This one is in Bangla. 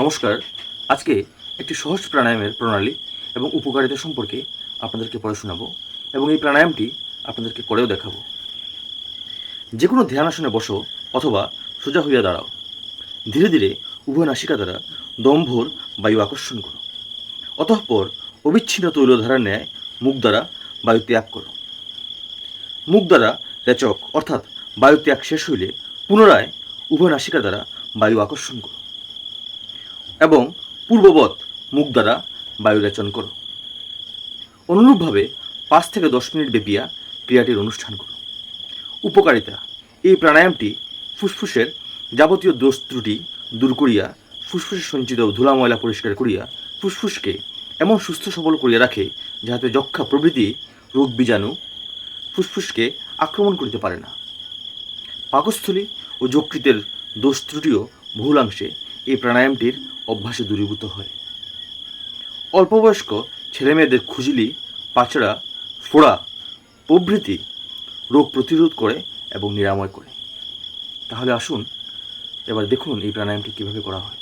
নমস্কার। আজকে একটি সহজ প্রাণায়ামের প্রণালী এবং উপকারিতা সম্পর্কে আপনাদেরকে পড়ে শোনাবো এবং এই প্রাণায়ামটি আপনাদেরকে করেও দেখাবো। যে কোনো ধ্যান আসনে বসো অথবা সোজা হইয়া দাঁড়াও। ধীরে ধীরে উভয় নাসিকা দ্বারা দমভোর বায়ু আকর্ষণ করো। অতঃপর অবিচ্ছিন্ন তৈলধারার ন্যায় মুখ দ্বারা বায়ু ত্যাগ করো। মুখ দ্বারা রেচক অর্থাৎ বায়ু ত্যাগ শেষ হইলে পুনরায় উভয় নাসিকা দ্বারা বায়ু আকর্ষণ করো। এবং পূর্ববৎ মুখ দ্বারা বায়ু রেচন করো। অনুরূপভাবে পাঁচ থেকে দশ মিনিট ব্যাপিয়া ক্রিয়াটির অনুষ্ঠান করো। উপকারিতা, এই প্রাণায়ামটি ফুসফুসের যাবতীয় দোষ ত্রুটি দূর করিয়া ফুসফুসে সঞ্চিত ধুলা ময়লা পরিষ্কার করিয়া ফুসফুসকে এমন সুস্থ সবল করিয়া রাখে যাহাতে যক্ষা প্রভৃতি রোগ বীজাণু ফুসফুসকে আক্রমণ করিতে পারে না। পাকস্থলী ও যকৃতের দোষ ত্রুটিও বহুলাংশে এই প্রাণায়ামটির অভ্যাসে দূরীভূত হয়। অল্পবয়স্ক ছেলেমেয়েদের খুজলি, পাচড়া, ফোড়া প্রভৃতি রোগ প্রতিরোধ করে এবং নিরাময় করে। তাহলে আসুন, এবার দেখুন এই প্রাণায়ামটি কীভাবে করা হয়।